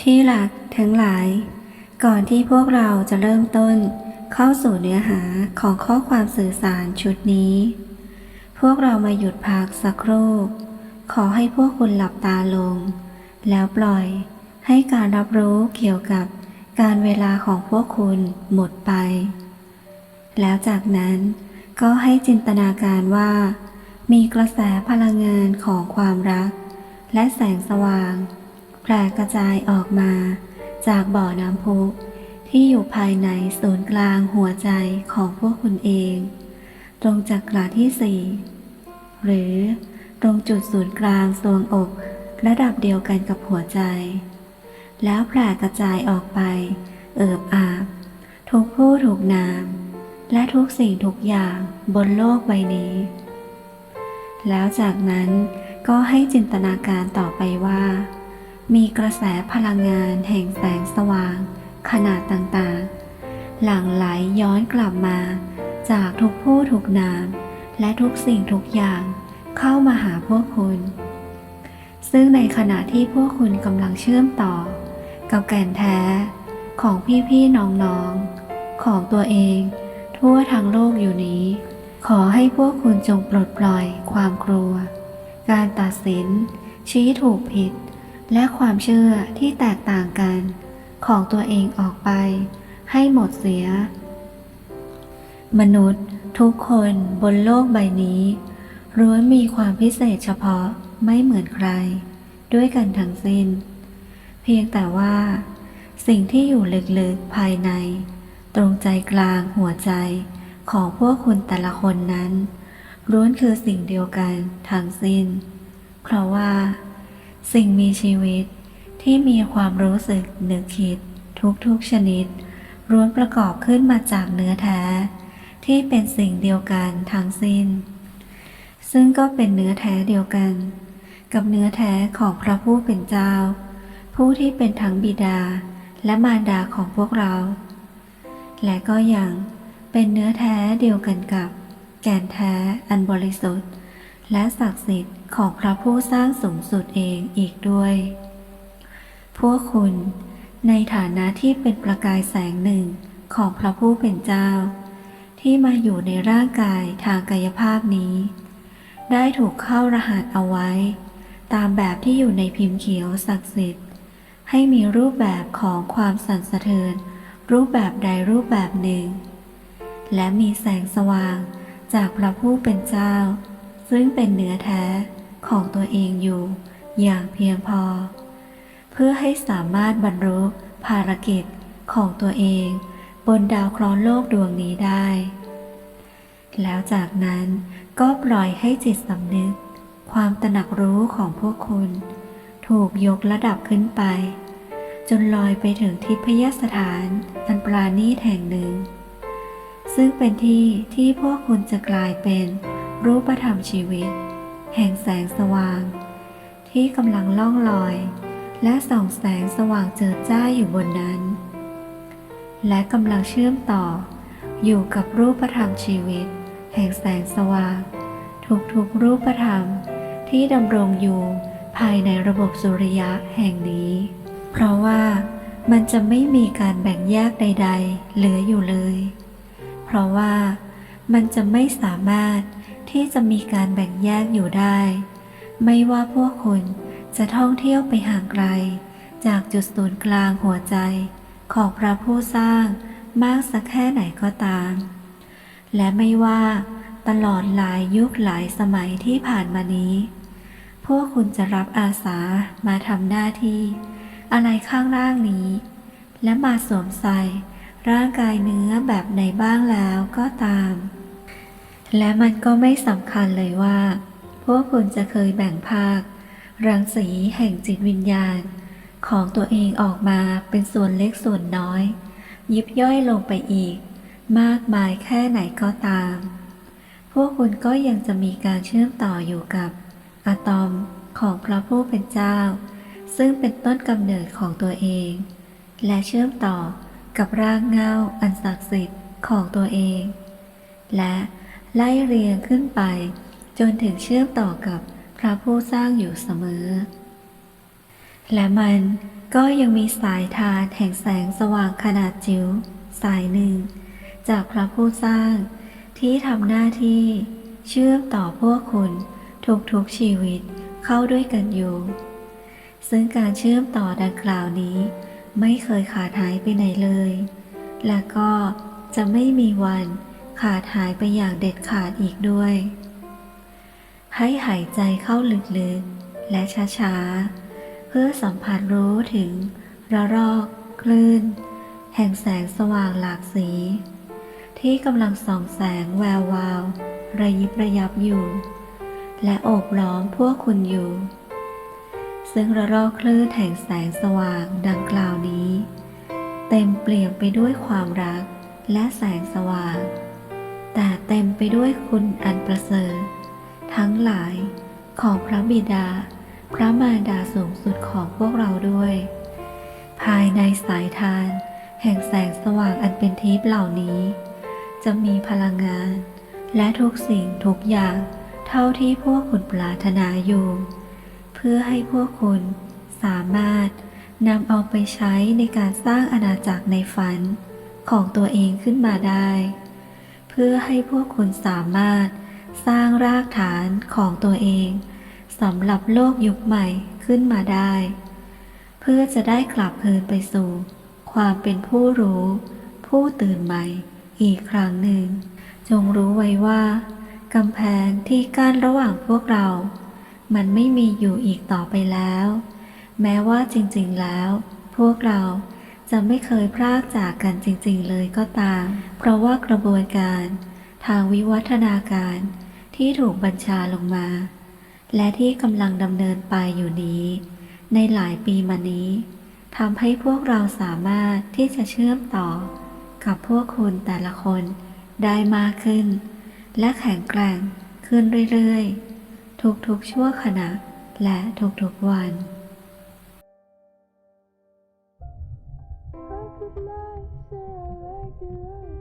ที่หลักทั้งหลาย ก่อนที่พวกเราจะเริ่มต้น เข้าสู่เนื้อหาของข้อความสื่อสารชุดนี้ พวกเรามาหยุดพักสักครู่ ขอให้พวกคุณหลับตาลง แล้วปล่อยให้การรับรู้เกี่ยวกับการเวลาของพวกคุณหมดไป แล้วจากนั้นก็ให้จินตนาการว่า มีกระแสพลังงานของความรัก และแสงสว่าง แผ่กระจายออกมา จากบ่อน้ำพุที่อยู่ภายในศูนย์กลางหัวใจของพวกคุณเอง ตรงจักราที่สี่หรือตรงจุดศูนย์กลางทรวงอกระดับเดียวกันกับหัวใจ แล้วแผ่กระจายออกไป เอิบอาบ ทุกผู้ถูกนาม และทุกสิ่งทุกอย่างบนโลกใบนี้ แล้วจากนั้นก็ให้จินตนาการต่อไปว่า มีกระแสพลังงานแห่งแสงสว่าง ขนาดต่างๆ หลั่งไหลย้อนกลับมา จากทุกผู้ถูกนาม และทุกสิ่งทุกอย่างเข้ามาหาพวกคุณ ซึ่งในขณะที่พวกคุณกำลังเชื่อมต่อ กับแก่นแท้ของพี่ๆน้องๆ ของตัวเอง ทั่วทั้งโลกอยู่นี้ ขอให้พวกคุณจงปลดปล่อยความกลัว การตัดสิน ชี้ถูกผิด และความเชื่อที่แตกต่างกันของตัวเองออกไป ให้หมดเสีย มนุษย์ทุกคนบนโลกใบนี้ล้วนมีความพิเศษเฉพาะไม่เหมือนใคร ด้วยกันทั้งสิ้น เพียงแต่ว่า สิ่งที่อยู่ลึกๆภายใน ตรงใจกลางหัวใจของพวกคุณแต่ละคนนั้นล้วนคือสิ่งเดียวกันทั้งสิ้น เพราะว่า สิ่งมีชีวิตที่มีความรู้สึกนึกคิด ทุกๆชนิดล้วนประกอบขึ้นมาจากเนื้อแท้ ที่เป็นสิ่งเดียวกันทั้งสิ้น ซึ่งก็เป็นเนื้อแท้เดียวกัน กับเนื้อแท้ของพระผู้เป็นเจ้า ผู้ที่เป็นทั้งบิดาและมารดาของพวกเรา และก็ยังเป็นเนื้อแท้เดียวกันกับ แก่นแท้อันบริสุทธิ์ และศักดิ์สิทธิ์ ของพระผู้สร้างสูงสุดเองอีกด้วย พวกคุณในฐานะที่เป็นประกายแสงหนึ่งของพระผู้เป็นเจ้า ที่มาอยู่ในร่างกายทางกายภาพนี้ ได้ถูกเข้ารหัสเอาไว้ ตามแบบที่อยู่ในพิมพ์เขียวศักดิ์สิทธิ์ ให้มีรูปแบบของความสั่นสะเทือน รูปแบบใดรูปแบบหนึ่ง และมีแสงสว่างจากพระผู้เป็นเจ้า ซึ่งเป็นเนื้อแท้ ของตัวเองอยู่ อย่างเพียงพอ เพื่อให้สามารถบรรลุภารกิจของตัวเอง บนดาวเคราะห์โลกดวงนี้ได้ แล้วจากนั้นก็ปล่อยให้จิตสำนึก ความตระหนักรู้ของพวกคุณ ถูกยกระดับขึ้นไป จนลอยไปถึงทิพยสถาน อันปราณีตแห่งหนึ่ง ซึ่งเป็นที่ที่พวกคุณจะกลายเป็นรูปธรรมชีวิต แห่งแสงสว่าง ที่กำลังล่องลอย และส่องแสงสว่างเจิดจ้าอยู่บนนั้น และกำลังเชื่อมต่อ อยู่กับรูปธรรมชีวิต แห่งแสงสว่าง ทุกๆรูปธรรมที่ดำรงอยู่ภายในระบบสุริยะแห่งนี้ เพราะว่ามันจะไม่มีการแบ่งแยกใด ๆ เหลืออยู่เลย เพราะว่ามันจะไม่สามารถ ที่จะมีการแบ่งแยกอยู่ได้ ไม่ว่าพวกคุณจะท่องเที่ยวไปห่างไกล จากจุดศูนย์กลางหัวใจ ของพระผู้สร้างมากสักแค่ไหนก็ตาม และไม่ว่าตลอดหลายยุคหลายสมัยที่ผ่านมานี้ พวกคุณจะรับอาสามาทำหน้าที่ อะไรข้างล่างนี้ และมาสวมใส่ร่างกายเนื้อแบบไหนบ้างแล้วก็ตาม และมันก็ไม่สำคัญเลยว่า พวกคุณจะเคยแบ่งภาค รังสีแห่งจิตวิญญาณ ของตัวเองออกมาเป็นส่วนเล็กส่วนน้อย ยิบย่อยลงไปอีก มากมายแค่ไหนก็ตาม พวกคุณก็ยังจะมีการเชื่อมต่ออยู่กับอะตอมของพระผู้เป็นเจ้า ซึ่งเป็นต้นกำเนิดของตัวเอง และเชื่อมต่อกับรากเงาอันศักดิ์สิทธิ์ของตัวเอง และ ไล่เรียงขึ้นไป จนถึงเชื่อมต่อกับพระผู้สร้างอยู่เสมอ และมันก็ยังมีสายทานแห่งแสงสว่างขนาดจิ๋วสายหนึ่ง จากพระผู้สร้างที่ทำหน้าที่เชื่อมต่อพวกคุณทุกๆชีวิตเข้าด้วยกันอยู่ ซึ่งการเชื่อมต่อดังกล่าวนี้ ไม่เคยขาดหายไปไหนเลย และก็จะไม่มีวัน ขาดหายไปอย่างเด็ดขาดอีกด้วย ให้หายใจเข้าลึกๆ และช้าๆ เพื่อสัมผัสรู้ถึงระลอกคลื่น แห่งแสงสว่างหลากสี ที่กำลังส่องแสงแวววาว ระยิบระยับอยู่ และโอบล้อมพวกคุณอยู่ ซึ่งระลอกคลื่นแห่งแสงสว่างดังกล่าวนี้ เต็มเปลี่ยนไปด้วยความรักและแสงสว่าง แต่เต็มไปด้วยคุณอันประเสริฐ ทั้งหลายของพระบิดา พระมารดาสูงสุดของพวกเราด้วย ภายในสายทาน แห่งแสงสว่างอันเป็นทิพย์เหล่านี้ จะมีพลังงาน และทุกสิ่งทุกอย่างเท่าที่พวกคุณปรารถนาอยู่ เพื่อให้พวกคุณสามารถนำเอาไปใช้ในการสร้างอาณาจักรในฝันของตัวเองขึ้นมาได้ พื่อให้พวกคุณสามารถสร้างรากฐานของตัวเองสำหรับโลกยุคใหม่ขึ้นมาได้ เพื่อจะได้กลับคืนไปสู่ ความเป็นผู้รู้ ผู้ตื่นใหม่อีกครั้งหนึ่ง จงรู้ไว้ว่ากำแพงที่กั้นระหว่างพวกเรา มันไม่มีอยู่อีกต่อไปแล้ว แม้ว่าจริงๆแล้ว พวกเรา จะไม่เคยพรากจากกันจริงๆเลยก็ตาม เพราะว่ากระบวนการ ทางวิวัฒนาการที่ถูกบัญชาลงมา และที่กำลังดำเนินไปอยู่นี้ ในหลายปีมานี้ทำให้พวกเราสามารถที่จะเชื่อมต่อ กับพวกคุณแต่ละคนได้มากขึ้น และแข็งแกร่งขึ้นเรื่อยๆ ทุกๆชั่วขณะและทุกๆวัน life, say I like it.